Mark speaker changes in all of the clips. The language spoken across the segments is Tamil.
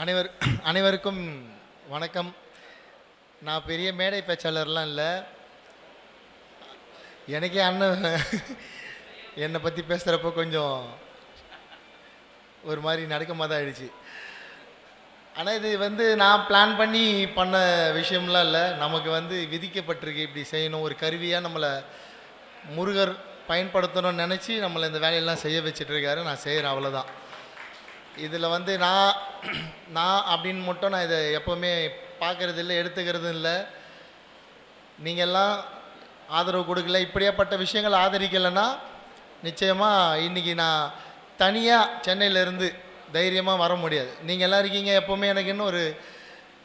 Speaker 1: அனைவர் அனைவருக்கும் வணக்கம். நான் பெரிய மேடை பேச்சாளர்லாம் இல்லை. எனக்கே அண்ணன் என்னை பற்றி பேசுகிறப்போ கொஞ்சம் ஒரு மாதிரி நடக்கமாக தான் ஆயிடுச்சு. ஆனால் இது வந்து நான் பிளான் பண்ணி பண்ண விஷயம்லாம் இல்லை. நமக்கு வந்து விதிக்கப்பட்டிருக்கு. இப்படி செய்யணும். ஒரு கருவியாக நம்மளை முருகர் பயன்படுத்தணும்னு நினச்சி நம்மளை இந்த வேலையெல்லாம் செய்ய வச்சிட்ருக்காரு நான் செய்கிறேன் அவ்வளோதான் இதில் வந்து நான் நான் அப்படின்னு மட்டும் நான் இதை எப்போவுமே பார்க்கறது இல்லை எடுத்துக்கிறதும் இல்லை. நீங்கள்லாம் ஆதரவு கொடுக்கல இப்படியாப்பட்ட விஷயங்கள் ஆதரிக்கலைன்னா நிச்சயமாக இன்றைக்கி நான் தனியாக சென்னையிலேருந்து தைரியமாக வர முடியாது. நீங்கள் எல்லாம் இருக்கீங்க எப்போவுமே எனக்கு இன்னும் ஒரு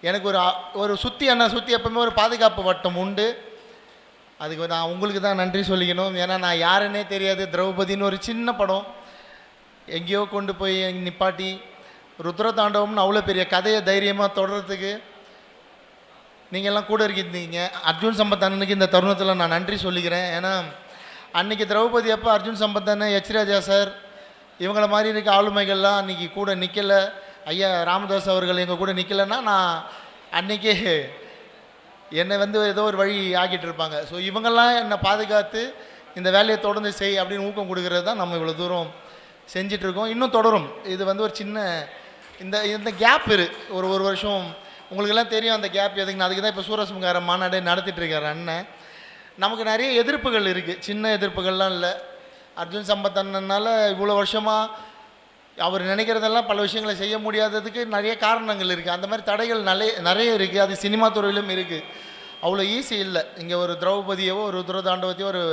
Speaker 1: எனக்கு ஒரு ஒரு சுற்றி என்ன சுற்றி எப்போவுமே ஒரு பாதுகாப்பு வட்டம் உண்டு. அதுக்கு நான் உங்களுக்கு தான் நன்றி சொல்லிக்கணும். ஏன்னா நான் யாருன்னே தெரியாது. திரௌபதின்னு ஒரு சின்ன படம். எங்கேயோ கொண்டு போய் நிப்பாட்டி ருத்ரதாண்டவம்னு அவ்வளோ பெரிய கதையை தைரியமாக தொடர்றதுக்கு நீங்கள்லாம் கூட இருக்கிருந்தீங்க அர்ஜுன் சம்பத் அண்ணனுக்கு இந்த தருணத்தில் நான் நன்றி சொல்லிக்கிறேன். ஏன்னா அன்றைக்கி திரௌபதி அப்போ அர்ஜுன் சம்பத் அண்ணன் எச் ராஜா சார் இவங்கள மாதிரி இருக்க ஆளுமைகள்லாம் அன்றைக்கி கூட நிற்கலை ஐயா ராமதாஸ் அவர்கள் எங்கள் கூட நிற்கலைன்னா நான் அன்னைக்கே என்னை வந்து ஏதோ ஒரு வழி ஆக்கிட்டு இருப்பாங்க. ஸோ இவங்கெல்லாம் என்னை பாதுகாத்து இந்த வேலையை தொடர்ந்து செய் அப்படின்னு ஊக்கம் கொடுக்கறது தான் நம்ம இவ்வளோ தூரம் செஞ்சிட்ருக்கோம். இன்னும் தொடரும். இது வந்து ஒரு சின்ன இந்த இந்த கேப் இரு. ஒரு ஒரு வருஷம். உங்களுக்கெல்லாம் தெரியும் அந்த கேப் எதுக்குன்னு. அதுக்கு தான் இப்போ சூரசம்கார மாநாடு நடத்திட்டுருக்காரு அண்ணன். நமக்கு நிறைய எதிர்ப்புகள் இருக்குது சின்ன எதிர்ப்புகள்லாம் இல்லை. அர்ஜுன் சம்பத் அண்ணனால் இவ்வளோ வருஷமாக அவர் நினைக்கிறதெல்லாம் பல விஷயங்களை செய்ய முடியாததுக்கு நிறைய காரணங்கள் இருக்குது அந்த மாதிரி தடைகள் நிறைய நிறைய இருக்குது அது சினிமா துறையிலும் இருக்குது அவ்வளோ ஈஸி இல்லை. இங்கே ஒரு திரௌபதியவோ ஒரு ருத்ரதாண்டவத்தையோ ஒரு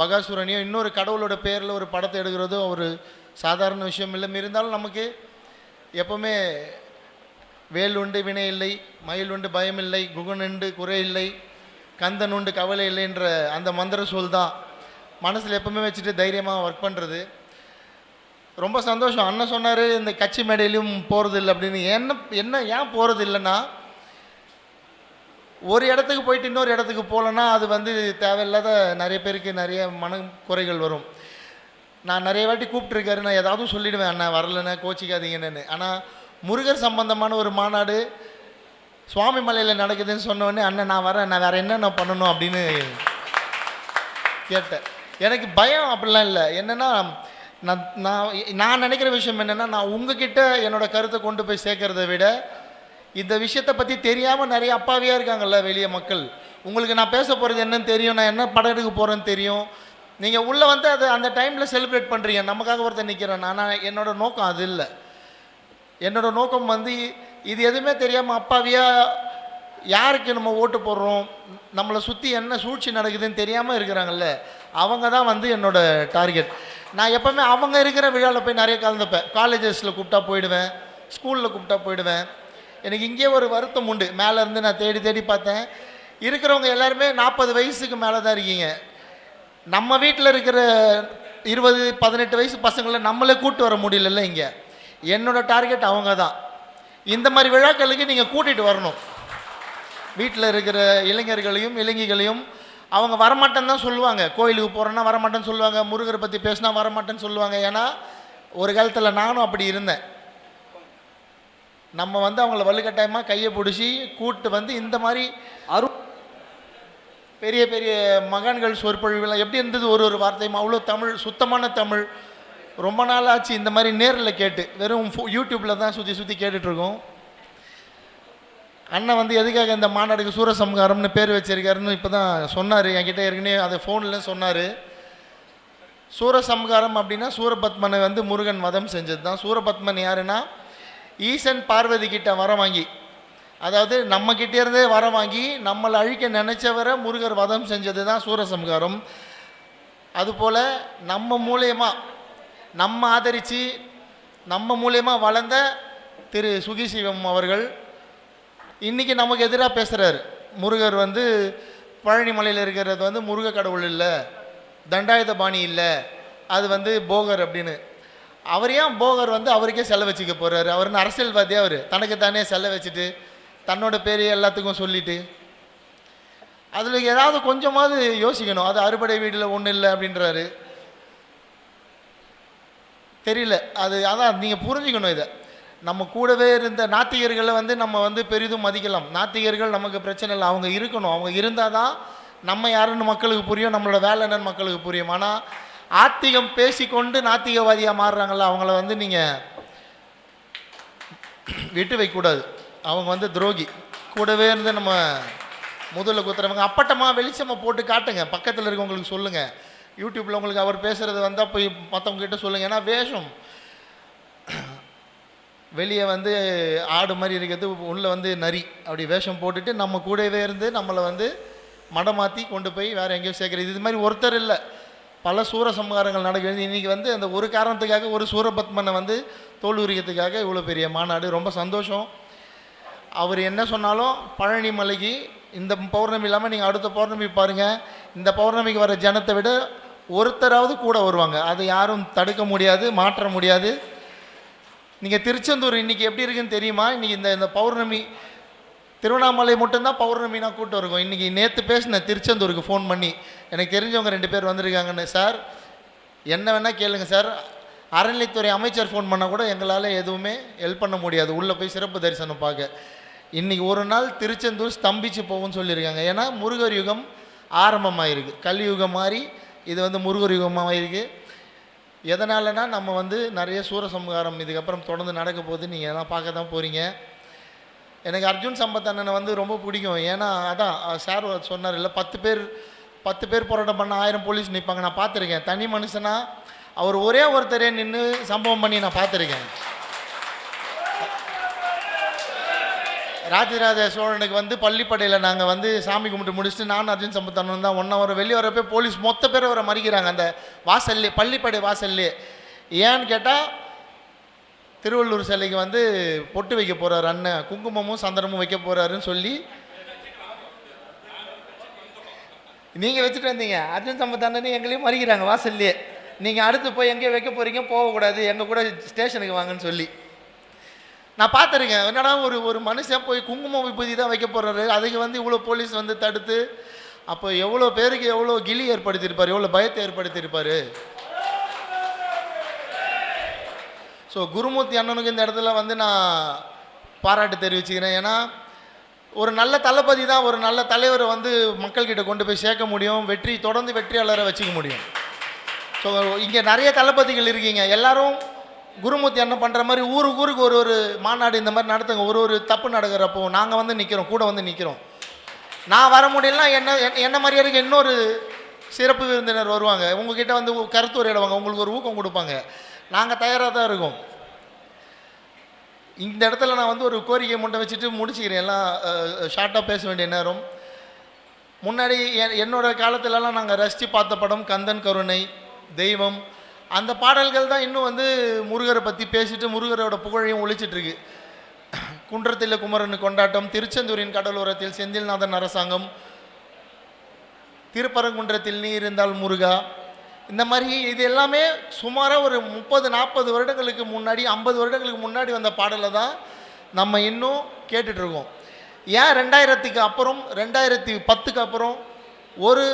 Speaker 1: பகாசுரனையோ இன்னொரு கடவுளோட பேரில் ஒரு படத்தை எடுக்கிறதோ ஒரு சாதாரண விஷயம் இல்லை. இருந்தாலும் நமக்கு எப்போவுமே வேல் உண்டு வினை இல்லை மயில் உண்டு பயம் இல்லை குகன் உண்டு குறை இல்லை கந்தன் உண்டு கவலை இல்லைன்ற அந்த மந்திர சொல் தான் மனசில் எப்பவுமே வச்சுட்டு தைரியமாக ஒர்க் பண்ணுறது ரொம்ப சந்தோஷம். அண்ணன் சொன்னார் இந்த கட்சி மேடையிலும் போகிறது இல்லை அப்படின்னு. என்ன என்ன ஏன் போகிறது இல்லைன்னா ஒரு இடத்துக்கு போயிட்டு இன்னொரு இடத்துக்கு போகலன்னா அது வந்து தேவையில்லாத நிறைய பேருக்கு நிறைய மன குறைகள் வரும். நான் நிறைய வாட்டி கூப்பிட்ருக்காரு நான் ஏதாவது சொல்லிடுவேன் அண்ணா வரலண்ணே கோச்சிக்காதீங்கன்னு. ஆனால் முருகர் சம்பந்தமான ஒரு மாநாடு சுவாமி மலையில் நடக்குதுன்னு சொன்னோடனே அண்ணன் நான் வரேன் நான் வேறு என்னென்ன பண்ணணும்? அப்படின்னு கேட்டேன். எனக்கு பயம் அப்படிலாம் இல்லை. என்னென்னா நான் நான் நான் நினைக்கிற விஷயம் என்னென்னா நான் உங்ககிட்ட என்னோட கருத்தை கொண்டு போய் சேர்க்கறத விட இந்த விஷயத்தை பற்றி தெரியாமல் நிறைய அப்பாவியாக இருக்காங்கல்ல வெளியே மக்கள். உங்களுக்கு நான் பேச போகிறது என்னன்னு தெரியும் நான் என்ன படம் எடுக்க போகிறேன்னு தெரியும் நீங்கள் உள்ளே வந்து அது அந்த டைமில் செலிப்ரேட் பண்ணுறீங்க நமக்காக ஒருத்தர் நிற்கிறேன் ஆனால் என்னோட நோக்கம் அது இல்லை. என்னோட நோக்கம் வந்து இது எதுவுமே தெரியாமல் அப்பாவியாக யாருக்கு நம்ம ஓட்டு போடுறோம்? நம்மளை சுற்றி என்ன சூழ்ச்சி நடக்குதுன்னு தெரியாமல் இருக்கிறாங்கல்ல அவங்க தான் வந்து என்னோடய டார்கெட் நான் எப்போவுமே அவங்க இருக்கிற விழாவில் போய் நிறைய கலந்துப்பேன். காலேஜஸில் கூப்பிட்டா போயிடுவேன். ஸ்கூலில் கூப்பிட்டா போயிடுவேன். எனக்கு இங்கே ஒரு வருத்தம் உண்டு. மேலேருந்து நான் தேடி தேடி பார்த்தேன். இருக்கிறவங்க எல்லாருமே நாற்பது வயசுக்கு மேலே தான் இருக்கீங்க. நம்ம வீட்டில் இருக்கிற இருபது பதினெட்டு வயசு பசங்களை நம்மளே கூட்டு வர முடியலல்ல இங்கே. என்னோட டார்கெட் அவங்க தான் இந்த மாதிரி விழாக்களுக்கு நீங்கள் கூட்டிகிட்டு வரணும். வீட்டில் இருக்கிற இளைஞர்களையும் இளைஞர்களையும் அவங்க வரமாட்டேன்னு தான் சொல்லுவாங்க. கோயிலுக்கு போகிறேன்னா வரமாட்டேன்னு சொல்லுவாங்க. முருகரை பற்றி பேசினா வரமாட்டேன்னு சொல்லுவாங்க. ஏன்னா ஒரு காலத்தில் நானும் அப்படி இருந்தேன். நம்ம வந்து அவங்கள வலுக்கட்டாயமாக கையை பிடிச்சி கூப்பிட்டு வந்து இந்த மாதிரி அரு பெரிய பெரிய மகான்கள் சொற்பொழிவுலாம் எப்படி இருந்தது? ஒரு ஒரு வார்த்தையும். அவ்வளோ தமிழ் சுத்தமான தமிழ். ரொம்ப நாள் ஆச்சு இந்த மாதிரி நேரில் கேட்டு. வெறும் யூடியூப்பில் தான் சுற்றி சுற்றி கேட்டுட்ருக்கோம். அண்ணன் வந்து எதுக்காக இந்த மாநாடுக்கு சூரசம்ஹாரம்னு பேர் வச்சிருக்காருன்னு இப்போ தான் சொன்னார். என்கிட்ட ஏற்கனவே அதை ஃபோனில் சொன்னார். சூரசம்ஹாரம் அப்படின்னா சூரபத்மனை வந்து முருகன் வதம் செஞ்சது தான் சூரபத்மன் யாருன்னா ஈசன் பார்வதி கிட்ட வர வாங்கி அதாவது நம்ம இருந்தே வர வாங்கி நம்மளை அழிக்க நினைச்சவரை முருகர் வதம் செஞ்சது தான் சூரசம்ஹாரம். அதுபோல் நம்ம மூலயமா நம்ம ஆதரித்து நம்ம மூலயமா வளர்ந்த திரு சுகிசிவம் அவர்கள் இன்றைக்கி நமக்கு எதிராக பேசுகிறாரு முருகர் வந்து பழனிமலையில் இருக்கிறது வந்து முருக கடவுள் இல்லை தண்டாயுத பாணி இல்லை அது வந்து போகர் அப்படின்னு. அவர் ஏன் போகர் வந்து அவருக்கே செல்ல வச்சுக்க போகிறாரு அவர்னு அரசியல்வாதி அவர்? தனக்கு தானே செல்ல வச்சுட்டு தன்னோட பேர் எல்லாத்துக்கும் சொல்லிட்டு அதில் ஏதாவது கொஞ்சமாவது யோசிக்கணும். அது அறுபடை வீட்டில் ஒன்றும் இல்லை அப்படின்றாரு. தெரியல. அது அதான் நீங்கள் புரிஞ்சுக்கணும் இதை. நம்ம கூடவே இருந்த நாத்திகர்களை வந்து நம்ம வந்து பெரிதும் மதிக்கலாம். நாத்திகர்கள் நமக்கு பிரச்சனை இல்லை. அவங்க இருக்கணும். அவங்க இருந்தால் தான் நம்ம யாருன்னு மக்களுக்கு புரியும். நம்மளோட வேலை என்னன்னு மக்களுக்கு புரியும். ஆனால் ஆத்திகம் பேசிக்கொண்டு நாத்திகவாதியாக மாறுறாங்கள்ல அவங்கள வந்து நீங்கள் விட்டு வைக்கக்கூடாது. அவங்க வந்து துரோகி. கூடவே இருந்து நம்ம முதல்ல குத்துறவங்க அப்பட்டமாக வெளிச்சமாக போட்டு காட்டுங்க. பக்கத்தில் இருக்கவங்களுக்கு சொல்லுங்கள் யூடியூப்பில் உங்களுக்கு அவர் பேசுகிறது வந்தால் போய் மற்றவங்க கிட்ட சொல்லுங்கள் ஏன்னா வேஷம். வெளியே வந்து ஆடு மாதிரி இருக்கிறது உள்ளே வந்து நரி. அப்படி வேஷம் போட்டுட்டு நம்ம கூடவே இருந்து நம்மளை வந்து மடமாற்றி கொண்டு போய் வேறு எங்கேயோ சேர்க்குறது. இது மாதிரி ஒருத்தர் இல்லை. பல சூர சம்ஹாரங்கள் நடக்கிறது இன்றைக்கி வந்து அந்த ஒரு காரணத்துக்காக ஒரு சூரபத்மனை வந்து தோல் உரிக்கிறதுக்காக இவ்வளோ பெரிய மாநாடு. ரொம்ப சந்தோஷம். அவர் என்ன சொன்னாலும் பழனி மலைக்கு இந்த பௌர்ணமி இல்லாமல் நீங்கள் அடுத்த பௌர்ணமி பாருங்கள் இந்த பௌர்ணமிக்கு வர ஜனத்தை விட ஒருத்தராவது கூட வருவாங்க. அதை யாரும் தடுக்க முடியாது மாற்ற முடியாது. நீங்கள் திருச்செந்தூர் இன்றைக்கி எப்படி இருக்குன்னு தெரியுமா? இன்றைக்கி இந்த இந்த பௌர்ணமி திருவண்ணாமலை மட்டும்தான் பௌர்ணமினா கூட்டம் இருக்கும். இன்றைக்கி நேற்று பேசினேன் திருச்செந்தூருக்கு ஃபோன் பண்ணி எனக்கு தெரிஞ்சவங்க ரெண்டு பேர் வந்திருக்காங்கன்னு. சார் என்ன வேணால் கேளுங்க சார். அறநிலைத்துறை அமைச்சர் ஃபோன் பண்ணால் கூட எங்களால் எதுவுமே ஹெல்ப் பண்ண முடியாது. உள்ளே போய் சிறப்பு தரிசனம் பார்க்க. இன்றைக்கி ஒரு நாள் திருச்செந்தூர் ஸ்தம்பிச்சு போகும்னு சொல்லியிருக்காங்க. ஏன்னா முருகர் யுகம் ஆரம்பமாயிருக்கு. கலியுகம் மாதிரி இது வந்து முருகர் யுகமாகிருக்கு எதனாலனா நம்ம வந்து நிறைய சூரசம்ஹாரம் இதுக்கப்புறம் தொடர்ந்து நடக்க போகுது. நீங்கள் எல்லாம் பார்க்க தான் போகிறீங்க எனக்கு அர்ஜுன் சம்பத் அண்ணனை வந்து ரொம்ப பிடிக்கும். ஏன்னா அதான் சார் சொன்னார் இல்லை பத்து பேர் பத்து பேர் போராட்டம் பண்ண ஆயிரம் போலீஸ் நிற்பாங்க நான் பார்த்துருக்கேன். தனி மனுஷனாக அவர் ஒரே ஒருத்தரே நின்று சம்பவம் பண்ணி நான் பார்த்துருக்கேன். ராஜராஜ சோழனுக்கு வந்து பள்ளிப்படையில் நாங்கள் வந்து சாமி கும்பிட்டு முடிச்சுட்டு நான் அர்ஜுன் சம்பத் தான் ஒன் ஹவர் வெளியே வரப்போ போலீஸ் மொத்த பேர் அவரை மறிக்கிறாங்க. அந்த வாசல்லே பள்ளிப்படை வாசல்லே. ஏன்னு கேட்டால் திருவள்ளூர் சிலைக்கு வந்து பொட்டு வைக்க போகிறார் அண்ணன். குங்குமமும் சந்தனமும் வைக்க போகிறாருன்னு சொல்லி. நீங்கள் வச்சுட்டு வந்தீங்க. அர்ஜுன் சம்பத் அண்ணன் எங்களையும் மறிக்கிறாங்க வாசல்லே. நீங்கள் அடுத்து போய் எங்கேயோ வைக்க போகிறீங்க போகக்கூடாது. எங்கள் கூட ஸ்டேஷனுக்கு வாங்கன்னு சொல்லி. நான் பார்த்துருக்கேன். என்னடா ஒரு ஒரு மனுஷன் போய் குங்குமம் விபூதி தான் வைக்க போகிறாரு அதுக்கு வந்து இவ்வளோ போலீஸ் வந்து தடுத்து அப்போ எவ்வளோ பேருக்கு எவ்வளோ கிளி ஏற்படுத்தியிருப்பார்? எவ்வளோ பயத்தை ஏற்படுத்தியிருப்பார்? ஸோ குருமூர்த்தி அண்ணனுக்கு இந்த இடத்துல வந்து நான் பாராட்டு தெரிவிச்சுக்கிறேன். ஏன்னா ஒரு நல்ல தளபதி தான் ஒரு நல்ல தலைவரை வந்து மக்கள்கிட்ட கொண்டு போய் சேர்க்க முடியும். வெற்றி தொடர்ந்து வெற்றியாளரை வச்சுக்க முடியும். ஸோ இங்கே நிறைய தளபதிகள் இருக்கீங்க. எல்லாரும் குருமூர்த்தி என்ன பண்ணுற மாதிரி ஊருக்கு ஊருக்கு ஒரு ஒரு மாநாடு இந்த மாதிரி நடத்துங்க. ஒரு ஒரு தப்பு நடக்கிறப்போ நாங்கள் வந்து நிற்கிறோம் கூட வந்து நிற்கிறோம் நான் வர முடியலனா என்ன என்ன- என்ன மாதிரியே இருக்க இன்னொரு சிறப்பு விருந்தினர் வருவாங்க. உங்ககிட்ட வந்து கருத்து உரையிடுவாங்க. உங்களுக்கு ஒரு ஊக்கம் கொடுப்பாங்க. நாங்கள் தயாராக தான் இருக்கோம். இந்த இடத்துல நான் வந்து ஒரு கோரிக்கை மட்டும் வச்சுட்டு முடிச்சுக்கிறேன். எல்லாம் ஷார்ட்டாக பேச வேண்டிய நேரம். முன்னாடி என்னோட காலத்துலலாம் நாங்கள் ரசித்து பார்த்த படம் கந்தன் கருணை. தெய்வம். அந்த பாடல்கள் தான் இன்னும் வந்து முருகரை பற்றி பேசிட்டு முருகரோட புகழையும் ஒழிச்சிட்ருக்கு. குன்றத்தில் குமரன் கொண்டாட்டம் திருச்செந்தூரின் கடலோரத்தில் செந்தில்நாதன் அரசாங்கம் திருப்பரங்குன்றத்தில் நீ இருந்தால் முருகா. இந்த மாதிரி இது எல்லாமே சுமாராக ஒரு முப்பது நாற்பது வருடங்களுக்கு முன்னாடி ஐம்பது வருடங்களுக்கு முன்னாடி வந்த பாடலை தான் நம்ம இன்னும் கேட்டுட்ருக்கோம். ஏன் ரெண்டாயிரத்துக்கு அப்புறம் ரெண்டாயிரத்தி பத்துக்கு அப்புறம் ஒரு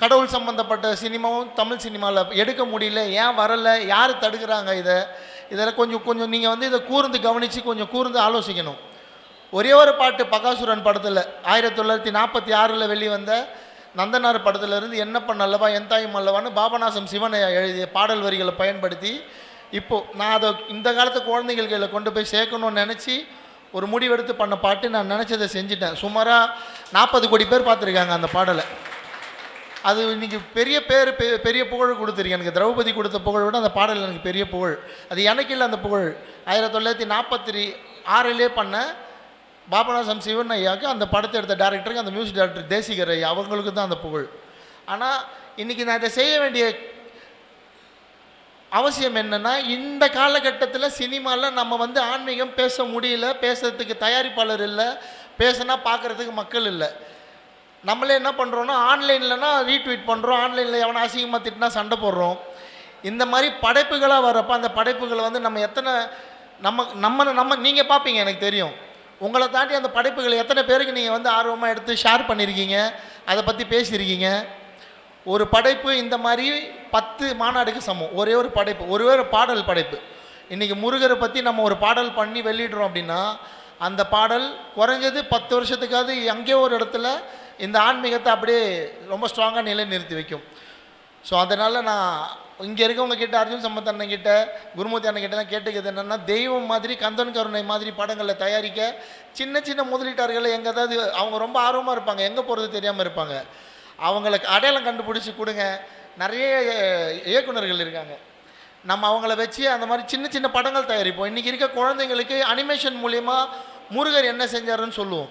Speaker 1: கடவுள் சம்மந்தப்பட்ட சினிமாவும் தமிழ் சினிமாவில் எடுக்க முடியல ஏன் வரல யார் தடுக்கிறாங்க இதை? இதில் கொஞ்சம் கொஞ்சம் நீங்கள் வந்து இதை கூர்ந்து கவனித்து கொஞ்சம் கூர்ந்து ஆலோசிக்கணும். ஒரே ஒரு பாட்டு பகாசுரன் படத்தில் ஆயிரத்தி தொள்ளாயிரத்தி நாற்பத்தி ஆறில் வெளிவந்த நந்தனார் படத்துல இருந்து பண்ணல்லவா என் தாயும் அல்லவான்னு பாபநாசம் சிவனை எழுதிய பாடல் வரிகளை பயன்படுத்தி இப்போது நான் அதை இந்த காலத்து குழந்தைகள் கையில் கொண்டு போய் சேர்க்கணும்னு நினச்சி ஒரு முடிவெடுத்து பண்ண பாட்டு நான் நினச்சதை செஞ்சுட்டேன். சுமாராக நாற்பது கோடி பேர் பார்த்துருக்காங்க அந்த பாடலை. அது இன்றைக்கி பெரிய பேர் பெ- பெரிய புகழ் கொடுத்துருக்கு. எனக்கு திரௌபதி கொடுத்த புகழ் விட அந்த பாடல் எனக்கு பெரிய புகழ். அது எனக்கு இல்லை அந்த புகழ். ஆயிரத்தி தொள்ளாயிரத்தி நாற்பத்தி ஆறிலே பண்ண பாபநாசம் சிவன் ஐயாவுக்கு அந்த படத்தை எடுத்த டேரக்டருக்கு அந்த மியூசிக் டேரக்டர் தேசிகர் ஐயா அவங்களுக்கு தான் அந்த புகழ். ஆனால் இன்றைக்கி நான் இதை செய்ய வேண்டிய அவசியம் என்னன்னா இந்த காலகட்டத்தில் சினிமாவில் நம்ம வந்து ஆன்மீகம் பேச முடியல பேசுறதுக்கு தயாரிப்பாளர் இல்லை பேசினா பார்க்குறதுக்கு மக்கள் இல்லை. நம்மளே என்ன பண்ணுறோன்னா ஆன்லைன்லனா ரீட்வீட் பண்ணுறோம் ஆன்லைனில் எவனை அசிங்கமாக திட்டினா சண்டை போடுறோம். இந்த மாதிரி படைப்புகளாக வரப்போ அந்த படைப்புகளை வந்து நம்ம எத்தனை நம்ம நம்ம நம்ம நீங்கள் பார்ப்பீங்க எனக்கு தெரியும். உங்களை தாண்டி அந்த படைப்புகளை எத்தனை பேருக்கு நீங்கள் வந்து ஆர்வமாக எடுத்து ஷேர் பண்ணியிருக்கீங்க அதை பற்றி பேசியிருக்கீங்க ஒரு படைப்பு இந்த மாதிரி பத்து மாநாடுக்கு சமம். ஒரே ஒரு படைப்பு ஒரே ஒரு பாடல் படைப்பு. இன்றைக்கி முருகரை பற்றி நம்ம ஒரு பாடல் பண்ணி வெளியிடுறோம் அப்படின்னா அந்த பாடல் குறைஞ்சது பத்து வருஷத்துக்காவது எங்கேயோ ஒரு இடத்துல இந்த ஆன்மீகத்தை அப்படியே ரொம்ப ஸ்ட்ராங்காக நிலை நிறுத்தி வைக்கும். ஸோ அதனால் நான் இங்கே இருக்கவங்க கிட்ட அர்ஜுன் சம்பத் அண்ணன் கிட்ட குருமூர்த்தி அண்ணன் கிட்ட கேட்டுக்கிறது என்னென்னா தெய்வம் மாதிரி கந்தன் கருணை மாதிரி படங்களை தயாரிக்க சின்ன சின்ன முதலீட்டார்களை எங்கே ஏதாவது அவங்க ரொம்ப ஆர்வமாக இருப்பாங்க. எங்கே போகிறது தெரியாமல் இருப்பாங்க. அவங்களுக்கு அடையாளம் கண்டுபிடிச்சி கொடுங்க. நிறைய இயக்குனர்கள் இருக்காங்க. நம்ம அவங்கள வச்சு அந்த மாதிரி சின்ன சின்ன படங்கள் தயாரிப்போம். இன்றைக்கி இருக்க குழந்தைங்களுக்கு அனிமேஷன் மூலிமா முருகர் என்ன செஞ்சாருன்னு சொல்லுவோம்.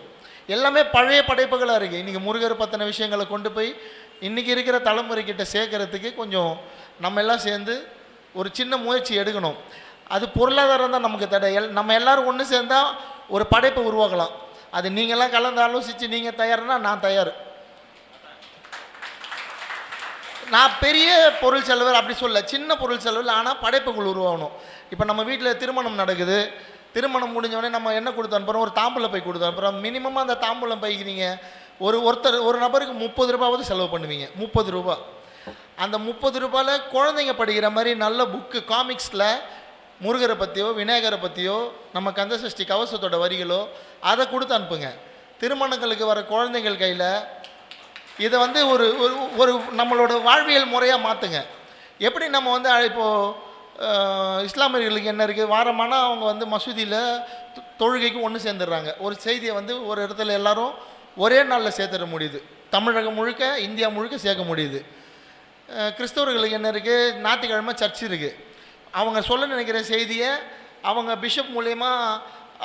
Speaker 1: எல்லாமே பழைய படைப்புகளாக இருக்குது இன்றைக்கி முருகர் பற்றின விஷயங்களை கொண்டு போய் இன்றைக்கி இருக்கிற தலைமுறைக்கிட்ட சேர்க்கறதுக்கு கொஞ்சம் நம்ம எல்லாம் சேர்ந்து ஒரு சின்ன முயற்சி எடுக்கணும். அது பொருளாதாரம் தான் நமக்கு தடை. எல் நம்ம எல்லாரும் ஒன்று சேர்ந்தால் ஒரு படைப்பை உருவாக்கலாம். அது நீங்களாம் கலந்து ஆலோசித்து நீங்கள் தயார்னா நான் தயார். நான் பெரிய பொருள் செலவு அப்படி சொல்ல சின்ன பொருள் செலவில் ஆனால் படைப்புகள் உருவாகணும். இப்போ நம்ம வீட்டில் திருமணம் நடக்குது. திருமணம் முடிஞ்ச உடனே நம்ம என்ன கொடுத்து அனுப்புகிறோம் ஒரு தாம்பூலம் பை கொடுத்து அனுப்புகிறோம் மினிமமாக அந்த தாம்பூலம் பைக்கு நீங்கள் ஒரு ஒருத்தர் ஒரு நபருக்கு முப்பது ரூபாவது செலவு பண்ணுவீங்க. முப்பது ரூபா. அந்த முப்பது ரூபாயில் குழந்தைங்க படிக்கிற மாதிரி நல்ல புக்கு காமிக்ஸில் முருகரை பற்றியோ விநாயகரை பற்றியோ நம்ம கந்தசஷ்டி கவசத்தோட வரிகளோ அதை கொடுத்து அனுப்புங்க. திருமணங்களுக்கு வர குழந்தைகள் கையில் இதை வந்து ஒரு ஒரு ஒரு நம்மளோட வாழ்வியல் முறையாக மாற்றுங்க எப்படி நம்ம வந்து இப்போது இஸ்லாமியர்களுக்கு என்ன இருக்குது? வாரமானா அவங்க வந்து மசூதியில் தொழுகைக்கு ஒன்று சேர்ந்துடுறாங்க. ஒரு செய்தியை வந்து ஒரு இடத்துல எல்லாரும் ஒரே நாளில் சேர்த்துட முடியுது. தமிழகம் முழுக்க இந்தியா முழுக்க சேர்க்க முடியுது. கிறிஸ்தவர்களுக்கு என்ன இருக்குது ஞாயிற்றுக்கிழமை சர்ச் இருக்குது அவங்க சொல்ல நினைக்கிற செய்தியை அவங்க பிஷப் மூலயமா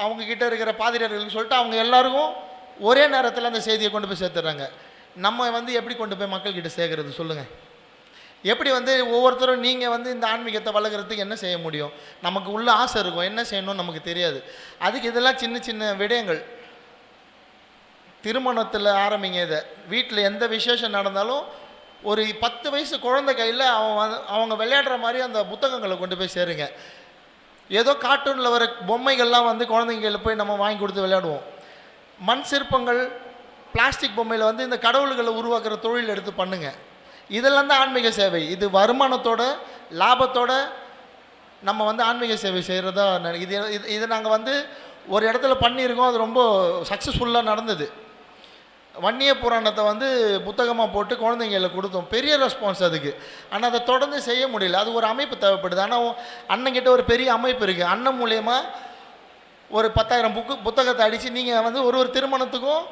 Speaker 1: அவங்கக்கிட்ட இருக்கிற பாதிரியார்களுக்கு சொல்லிட்டு அவங்க எல்லாருக்கும் ஒரே நேரத்தில் அந்த செய்தியை கொண்டு போய் சேர்த்துறாங்க நம்ம வந்து எப்படி கொண்டு போய் மக்கள்கிட்ட சேர்க்கறது? சொல்லுங்கள் எப்படி வந்து ஒவ்வொருத்தரும் நீங்கள் வந்து இந்த ஆன்மீகத்தை வளர்க்குறதுக்கு என்ன செய்ய முடியும்? நமக்கு உள்ள ஆசை இருக்கும். என்ன செய்யணும்னு நமக்கு தெரியாது. அதுக்கு இதெல்லாம் சின்ன சின்ன விடயங்கள். திருமணத்தில் ஆரம்பிங்க இதை. வீட்டில் எந்த விசேஷம் நடந்தாலும் ஒரு பத்து வயசு குழந்தை கையில் அவன் அவங்க விளையாடுற மாதிரி அந்த புத்தகங்களை கொண்டு போய் சேருங்க. ஏதோ கார்ட்டூனில் வர பொம்மைகள்லாம் வந்து குழந்தைங்க கையில் போய் நம்ம வாங்கி கொடுத்து விளையாடுவோம். மண் சிற்பங்கள் பிளாஸ்டிக் பொம்மையில் வந்து இந்த கடவுள்களை உருவாக்குற தொழில் எடுத்து பண்ணுங்கள் இதெல்லாம் தான் ஆன்மீக சேவை. இது வருமானத்தோட லாபத்தோட நம்ம வந்து ஆன்மீக சேவை செய்கிறதா இது இது நாங்கள் வந்து ஒரு இடத்துல பண்ணியிருக்கோம். அது ரொம்ப சக்ஸஸ்ஃபுல்லாக நடந்தது. வன்னிய புராணத்தை வந்து புத்தகமாக போட்டு குழந்தைங்கள கொடுத்தோம். பெரிய ரெஸ்பான்ஸ் அதுக்கு. ஆனால் அதை தொடர்ந்து செய்ய முடியல. அது ஒரு அமைப்பு தேவைப்படுது. ஆனால் அண்ணங்கிட்ட ஒரு பெரிய அமைப்பு இருக்குது அண்ணன் மூலயமா ஒரு பத்தாயிரம் புக்கு புத்தகத்தை அடித்து நீங்கள் வந்து ஒரு ஒரு திருமணத்துக்கும்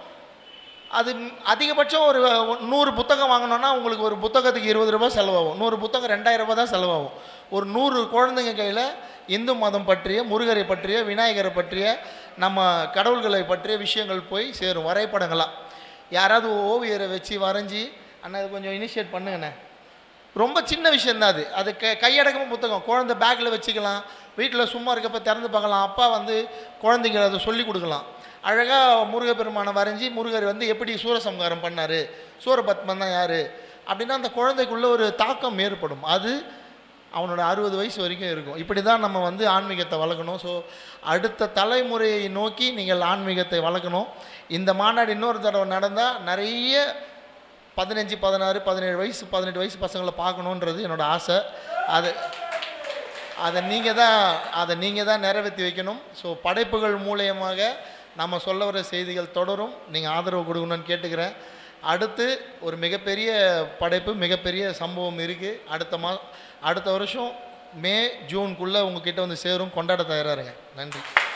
Speaker 1: அது அதிகபட்சம் ஒரு நூறு புத்தகம் வாங்கினோன்னா உங்களுக்கு ஒரு புத்தகத்துக்கு இருபது ரூபாய் செலவாகும். நூறு புத்தகம் ரெண்டாயிரம் ரூபாய் தான் செலவாகும். ஒரு நூறு குழந்தைங்க கையில் இந்து மதம் பற்றிய முருகரை பற்றிய விநாயகரை பற்றிய நம்ம கடவுள்களை பற்றிய விஷயங்கள் போய் சேரும். வரைபடங்களாக யாராவது ஓவியரை வச்சு வரைஞ்சி அண்ணா இது கொஞ்சம் இனிஷியேட் பண்ணுங்கண்ணே. ரொம்ப சின்ன விஷயந்தான் அது. அது க கையடக்கமாக புத்தகம். குழந்தை பேக்கில் வச்சுக்கலாம். வீட்டில் சும்மா இருக்கப்போ திறந்து பார்க்கலாம். அப்பா வந்து குழந்தைங்க அதை சொல்லி கொடுக்கலாம். அழகாக முருகப்பெருமானை வரைஞ்சி முருகர் வந்து எப்படி சூரசம்ஹாரம் பண்ணார்? சூரபத்மன் தான் யார்? அப்படின்னா அந்த குழந்தைக்குள்ளே ஒரு தாக்கம் ஏற்படும். அது அவனோட அறுபது வயசு வரைக்கும் இருக்கும். இப்படி தான் நம்ம வந்து ஆன்மீகத்தை வளர்க்கணும். ஸோ அடுத்த தலைமுறையை நோக்கி நீங்கள் ஆன்மீகத்தை வளர்க்கணும். இந்த மாநாடு இன்னொரு தடவை நடந்தால் நிறைய பதினஞ்சு பதினாறு பதினேழு வயசு பதினெட்டு வயசு பசங்களை பார்க்கணுன்றது என்னோடய ஆசை. அது அதை நீங்கள் தான் அதை நீங்கள் தான் நிறைவேற்றி வைக்கணும். ஸோ படைப்புகள் மூலியமாக நம்ம சொல்ல வர செய்திகள் தொடரும். நீங்கள் ஆதரவு கொடுக்கணும்னு கேட்டுக்கிறேன். அடுத்து ஒரு மிகப்பெரிய படைப்பு மிகப்பெரிய சம்பவம் இருக்குது அடுத்த மா அடுத்த வருஷம் மே ஜூனுக்குள்ளே உங்ககிட்ட வந்து சேரும். கொண்டாட தயாராருங்க. நன்றி. நன்றி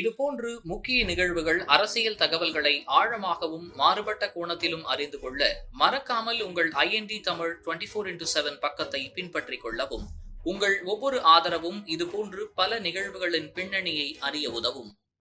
Speaker 2: இதுபோன்று முக்கிய நிகழ்வுகள் அரசியல் தகவல்களை ஆழமாகவும் மாறுபட்ட கோணத்திலும் அறிந்து கொள்ள மறக்காமல் உங்கள் INT Tamil twenty four into seven பக்கத்தை பின்பற்றிக் கொள்ளவும் உங்கள் ஒவ்வொரு ஆதரவும் இதுபோன்று பல நிகழ்வுகளின் பின்னணியை அறிய உதவும்.